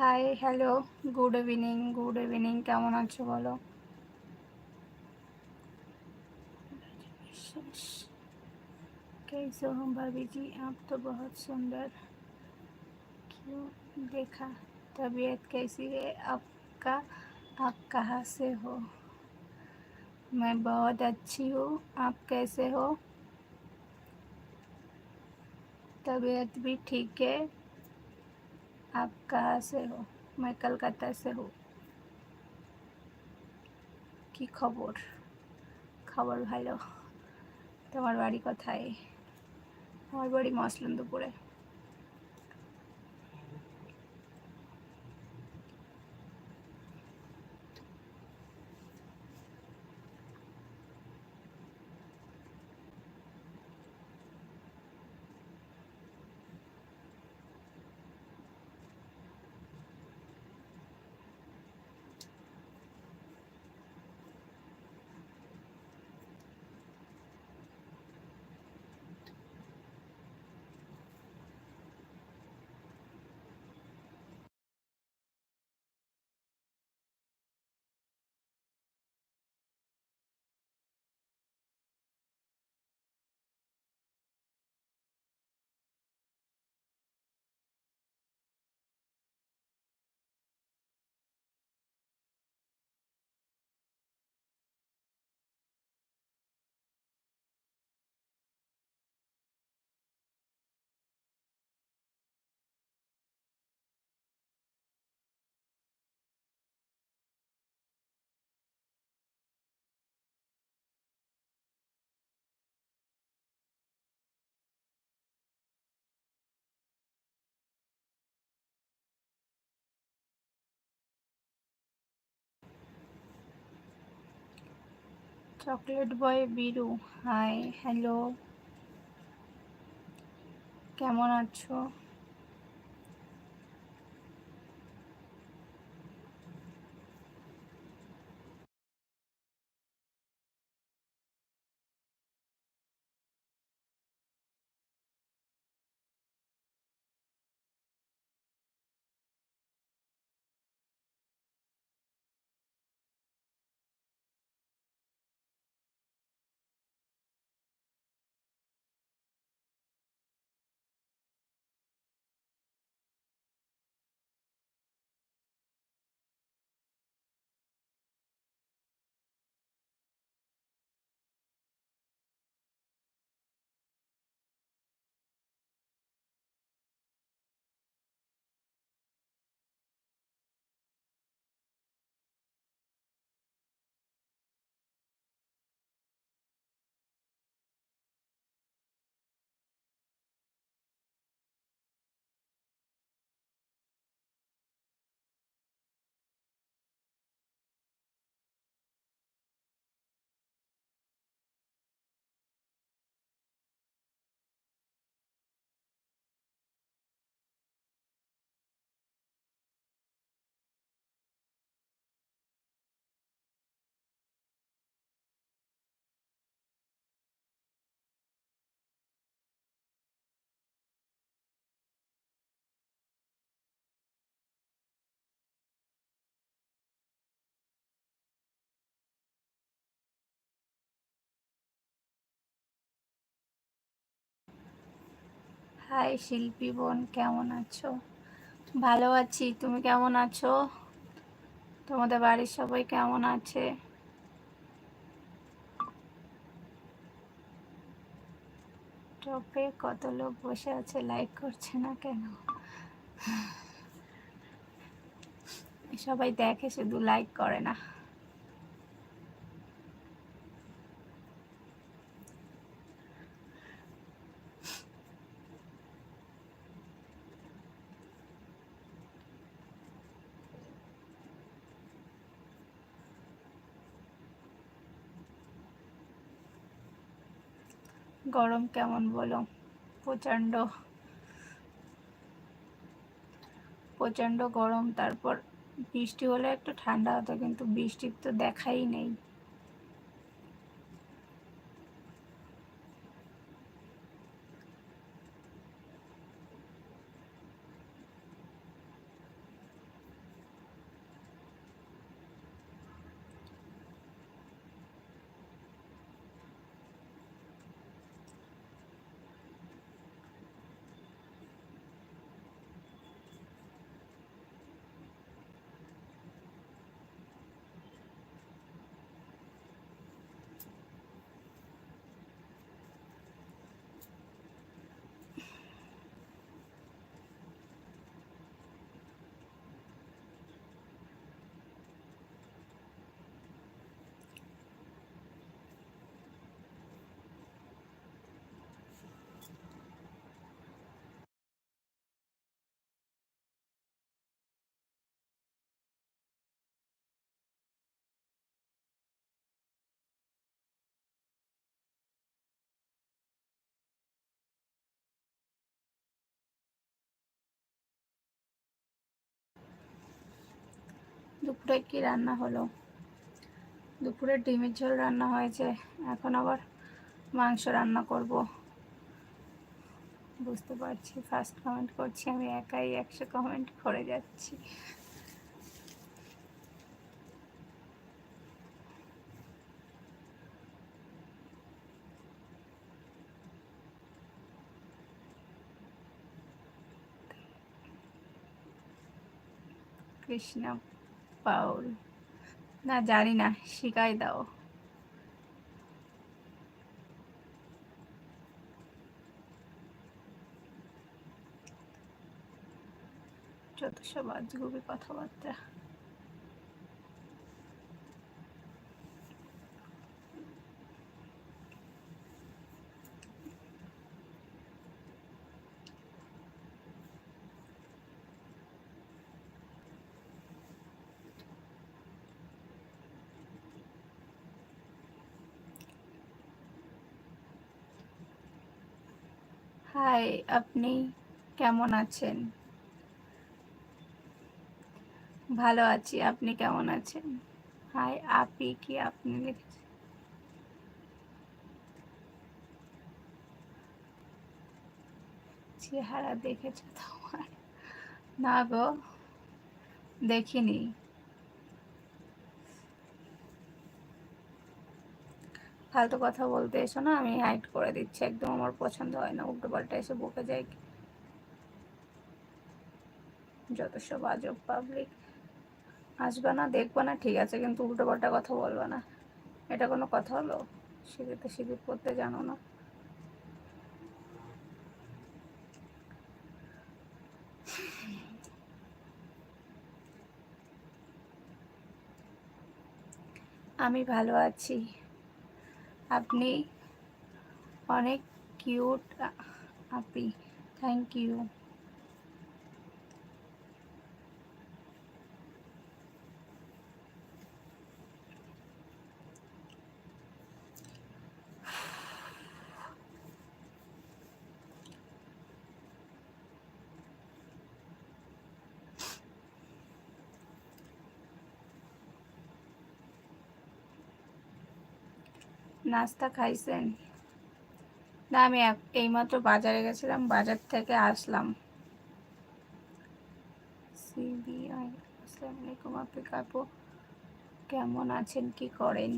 hi hello good evening good evening কেমন আছো বলো कैसे हो भाभी जी आप तो बहुत सुंदर क्यों देखा तबीयत कैसी है आपका आप कहाँ से हो मैं बहुत अच्छी हूँ आप कैसे हो तबीयत भी ठीक है आप कहाँ से हो मैं कलकत्ता से हूँ কি খবর খবর ভালো তোমার বাড়ি কোথায় আমার বাড়ি মসলন্দপুরে chocolate boy Biru hi hello কেমন আছো? হাই শিল্পী বোন, কেমন আছো? ভালো আছি, তুমি কেমন আছো? তোমাদের বাড়ির সবাই কেমন আছে? টপে কত লোক বসে আছে লাইক করছে না কেন? সবাই দেখে শুধু লাইক করে না। গরম কেমন বলো? প্রচণ্ড। প্রচণ্ড গরম, তারপর বৃষ্টি হলে একটু ঠান্ডা হতো, কিন্তু বৃষ্টির তো দেখাই নেই। দুপুরে কি রান্না হলো? দুপুরে ডিমের ঝোল রান্না হয়েছে। এখন আবার মাংস রান্না করব। বুঝতে পারছি ফার্স্ট কমেন্ট করছি, আমি একাই একশো কমেন্ট করে যাচ্ছি। কৃষ্ণা পাউল। না জানি না শিখাই দাও। যত সব কথাবার্তা। হাই, আপনি কেমন আছেন? ভালো আছি, আপনি কেমন আছেন? হাই আপি কি আপনি লিখেছেন চেহারা দেখেছ তোমার। না গো, দেখিনি। ফালতু কথা বলতে এসো না, আমি হাইড করে দিচ্ছি, একদম আমার পছন্দ হয় না, উল্টো পাল্টা এসে বকে যায়। যত সব আজব পাবলিক আসবে না, দেখবে না, ঠিক আছে, কিন্তু উল্টো পাল্টা কথা বলবে না। এটা কোনো কথা হলো? সিঁড়িতে সিঁড়ি করতে জানো না। আমি ভালো আছি। আপনি অনেক কিউট আপি থ্যাংক ইউ নাস্তা খাইছেন? না, আমি এইমাত্র বাজারে গেছিলাম, বাজার থেকে আসলাম। সিবিআই, আসসালামু আলাইকুম, আপনি কাকু কেমন আছেন, কি করেন?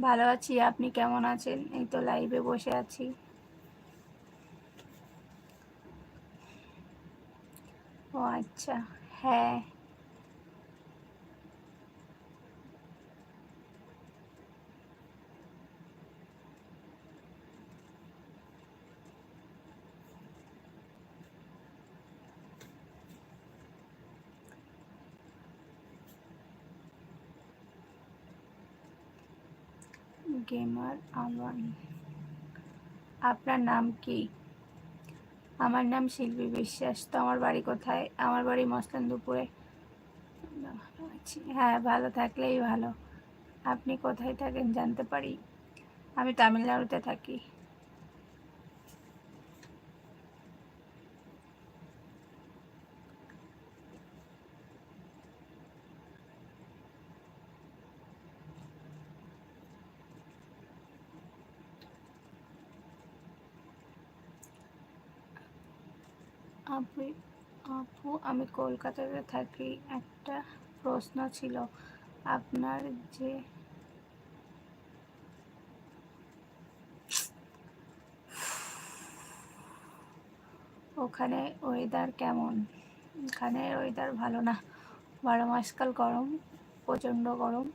ভালো আছি, আপনি কেমন আছেন? এই তো লাইভে বসে আছি। ও আচ্ছা হ্যাঁ। গেমার আমান আপনার নাম কি? আমার নাম শিল্পী বিশ্বাস। তো আমার বাড়ি কোথায়? আমার বাড়ি মস্তান দুপুরে। হ্যাঁ ভালো, থাকলেই ভালো। আপনি কোথায় থাকেন জানতে পারি? আমি তামিলনাড়ুতে থাকি। আপু আপু, আমি কলকাতাতে থাকি। একটা প্রশ্ন ছিল, আপনার যে ওখানে ওয়েদার কেমন? এখানে ওয়েদার ভালো না। বারো মাসকাল গরম, প্রচণ্ড গরম।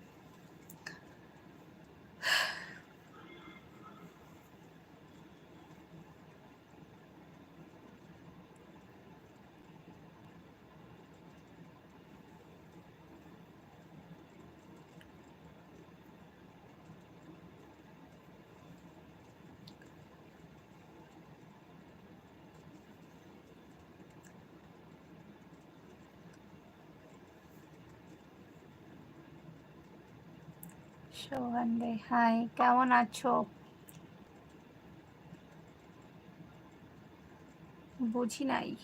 সোহান দে। হাই কেমন আছো? বুঝি নাই।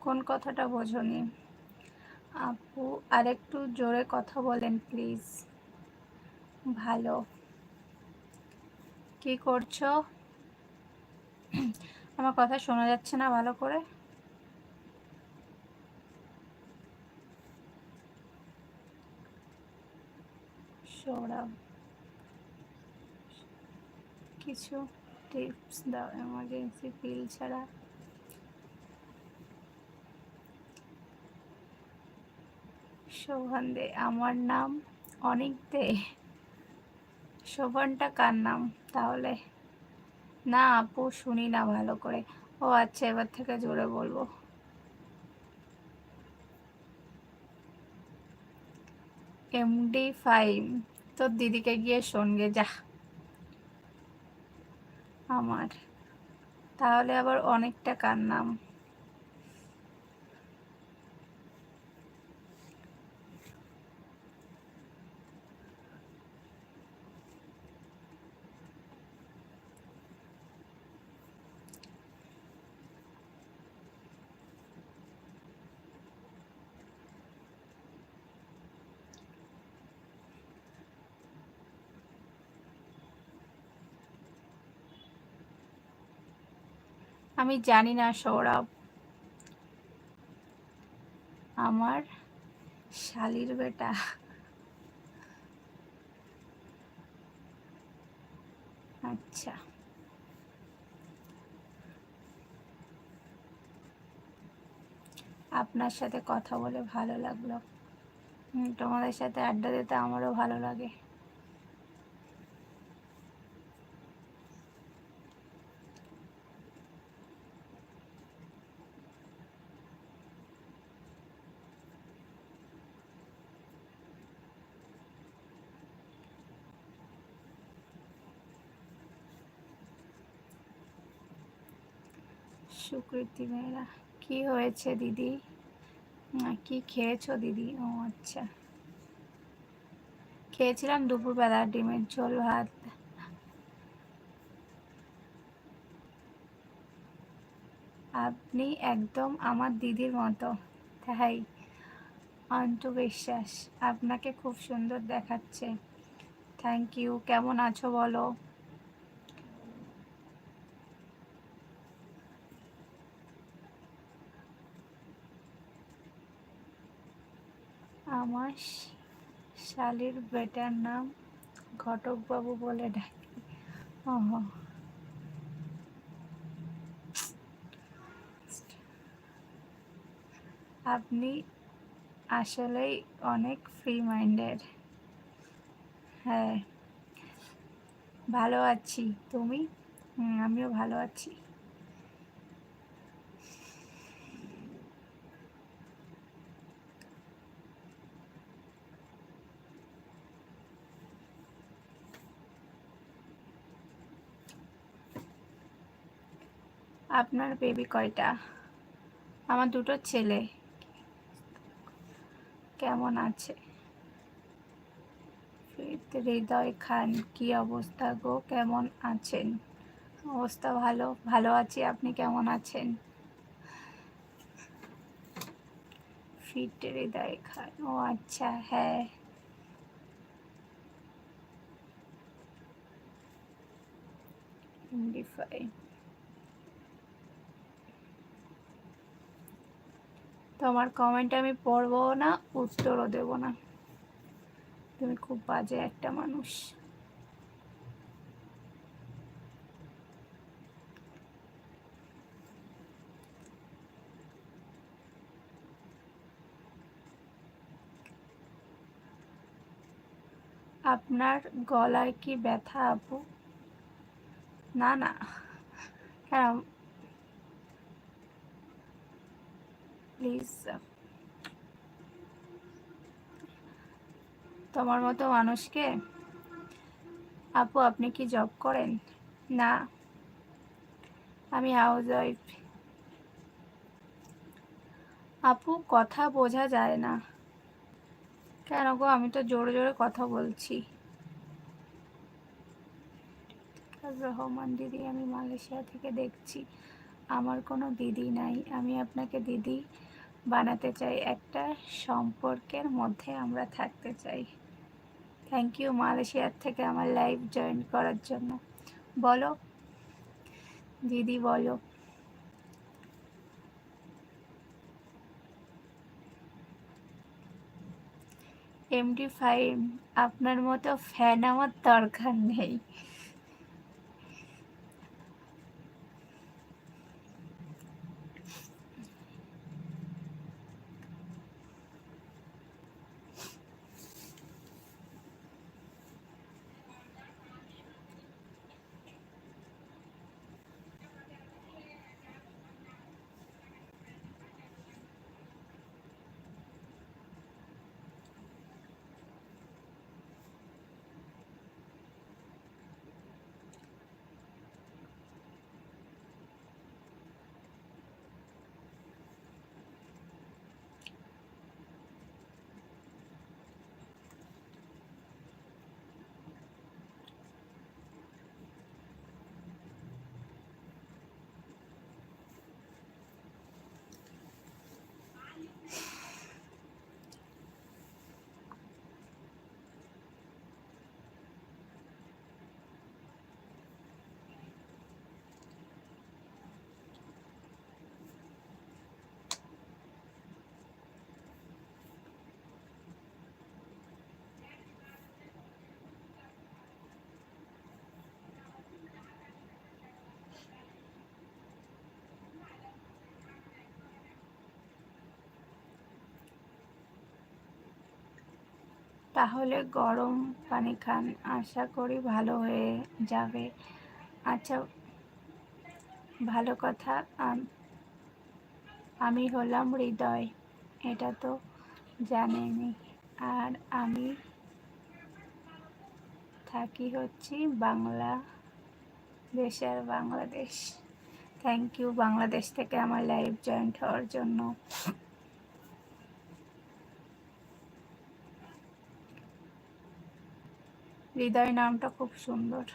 কোন কথাটা বোঝনি? আপু, আরেকটু জোরে কথা বলেন প্লিজ ভালো। কি করছ? আমার কথা শোনা যাচ্ছে না ভালো করে? সৌরভ। কিছু টিপস দাও এমার্জেন্সি পিল ছাড়া। শোভন দে, আমার নাম অনেক দে। শোভনটা কার নাম? তাহলে না আপু, শুনি না ভালো করে। ও আচ্ছা এবার থেকে জোরে বলব। এমডি ফাইভ তোর দিদিকে গিয়ে শোনগে যা। আমার। তাহলে আবার অনেকটা কার আমি জানি না সৌরভ। আমার শালির বেটা। আচ্ছা। আপনার সাথে কথা বলে ভালো লাগল। তোমাদের সাথে আড্ডা দিতে আমারও ভালো লাগে। সুকৃতি মেয়েরা। কি হয়েছে দিদি? কি খেয়েছো দিদি? ও আচ্ছা। খেয়েছিলাম দুপুরবেলা ডিমের ঝোল, ভাত। আপনি একদম আমার দিদির মতো। তাই অন্তু বিশ্বাস আপনাকে খুব সুন্দর দেখাচ্ছে। থ্যাংক ইউ কেমন আছো বলো? আমার শালির বেটার নাম ঘটকবাবু বলে ডাকি। ওহো আপনি আসলেই অনেক ফ্রি মাইন্ডেড হ্যাঁ। ভালো আছি। তুমি? আমিও ভালো আছি। আপনার বেবি কয়টা? আমার দুটো ছেলে। কেমন আছে? হৃদয় খান, কি অবস্থা গো? কেমন আছেন? অবস্থা ভালো? ভালো আছি, আপনি কেমন আছেন? ফিট হৃদয় খান। ও আচ্ছা হ্যাঁ। ফাইভ তোমার কমেন্ট আমি পড়ব না, উত্তরও দেব না। তুমি খুব বাজে একটা মানুষ। আপনার গলায় কি ব্যথা, আপু? না না। হ্যাঁ প্লিজ। তোমার মতো মানুষকে? আপু, আপনি কি জব করেন? না। আমি হাউস ওয়াইফ আপু, কথা বোঝা যায় না। কেন গো? আমি তো জোরে জোরে কথা বলছি। রহমান, দিদি, আমি মালয়েশিয়া থেকে দেখছি। আমার কোনো দিদি নাই। আমি আপনাকে দিদি বানাতে চাই, একটা সম্পর্কের মধ্যে আমরা থাকতে চাই। থ্যাংক ইউ মালয়েশিয়ার থেকে আমার লাইভ জয়েন করার জন্য। বলো, দিদি বলো। এমডি ফাইভ আপনার মতো ফ্যান আমার দরকার নেই। তাহলে গরম পানি খান। আশা করি ভালো হয়ে যাবে। আচ্ছা ভালো কথা। আমি হলাম হৃদয়, এটা তো জানেনি আর আমি থাকি হচ্ছি বাংলা দেশের বাংলাদেশ। থ্যাংক ইউ বাংলাদেশ থেকে আমার লাইভ জয়েন্ট হওয়ার জন্য। হৃদয় নামটা খুব সুন্দর।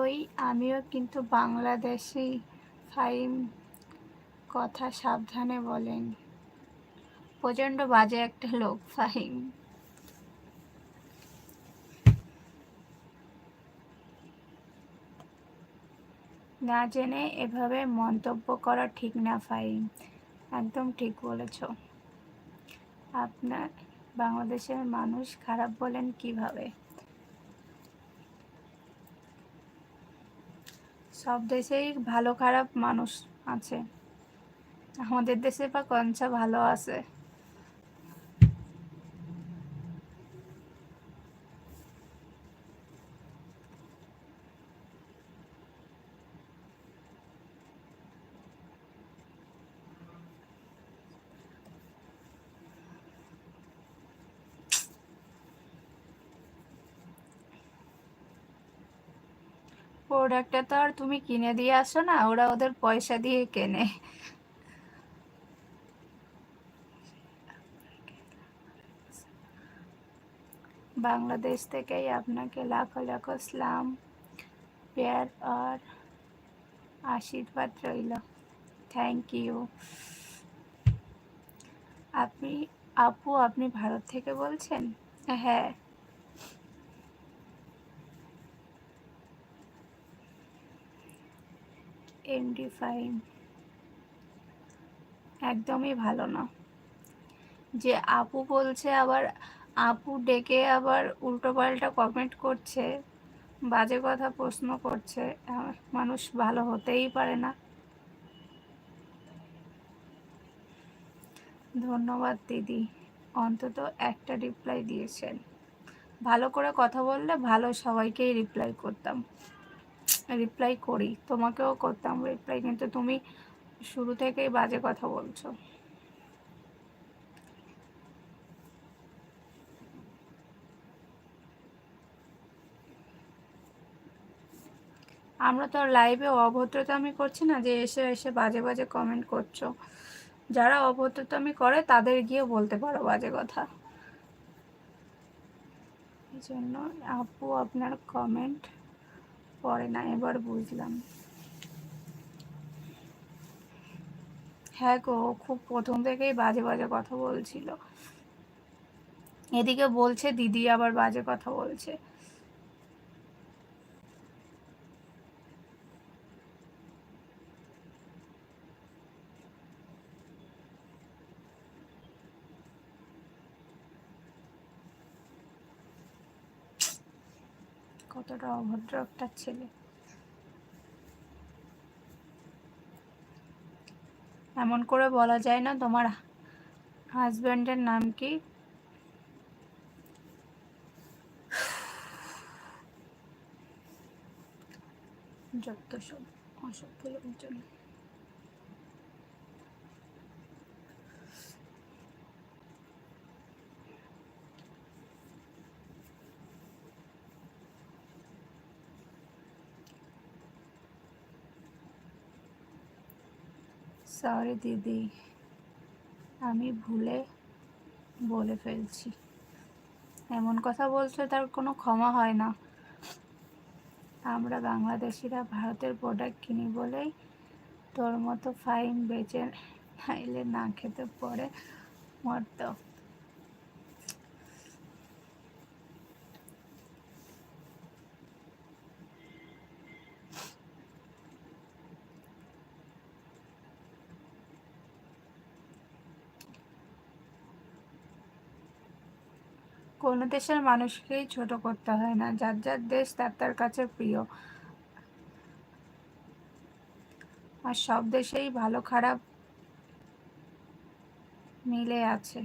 ওই আমিও কিন্তু বাংলাদেশি ফাইম কথা সাবধানে বলেন। প্রচণ্ড বাজে একটা লোক ফাহিম। না জেনে এভাবে মন্তব্য করা ঠিক না ফাহিম। একদম ঠিক বলেছ। আপনার বাংলাদেশের মানুষ খারাপ বলেন কীভাবে? সব দেশেই ভালো খারাপ মানুষ আছে। আমাদের দেশে বা কঞ্চা ভালো আছে। প্রোডাক্টটা তো আর তুমি কিনে দিয়ে আসো না, ওরা ওদের পয়সা দিয়ে কেনে। বাংলাদেশ থেকেই আপনাকে লাখো লাখো সালাম, প্যার আর আশীর্বাদ রইল। থ্যাংক ইউ আপনি, আপু, আপনি ভারত থেকে বলছেন? হ্যাঁ। এমডি ফাইভ একদমই ভালো না। যে আপু বলছে আবার, আপু ডেকে আবার উল্টো পাল্টা কমেন্ট করছে, বাজে কথা প্রশ্ন করছে মানুষ ভালো হতেই পারে না। ধন্যবাদ দিদি, অন্তত একটা রিপ্লাই দিয়েছেন। ভালো করে কথা বললে ভালো সবাইকেই রিপ্লাই করতাম। রিপ্লাই করি। তোমাকেও করতাম রিপ্লাই কিন্তু তুমি শুরু থেকেই বাজে কথা বলছো। আমরা তো লাইভে অভদ্রতামি করছি না, যে এসে এসে বাজে বাজে কমেন্ট করছ। যারা অভদ্রতামি করে, তাদের গিয়ে বলতে পারো বাজে কথা। এই জন্য আপু, আপনার কমেন্ট পড়ে না, এবার বুঝলাম। হ্যাঁ গো খুব প্রথম থেকেই বাজে বাজে কথা বলছিল। এদিকে বলছে, দিদি আবার বাজে কথা বলছে। কতটা অভদ্র একটা ছেলে। এমন করে বলা যায় না তোমার হাজব্যান্ডের নাম কি? যত সব অসভ্য লোকজন। সরি দিদি। আমি ভুলে বলে ফেলছি। এমন কথা বলছে তার কোনো ক্ষমা হয় না। আমরা বাংলাদেশিরা ভারতের প্রোডাক্ট কিনি বলেই তোর মতো ফাইন বেচে নাইলে না খেতে পরে মরত কোনো দেশের মানুষকেই ছোট করতে হয় না। যার যার দেশ, তার তার কাছে প্রিয়। আর সব দেশেই ভালো খারাপ মিলে আছে।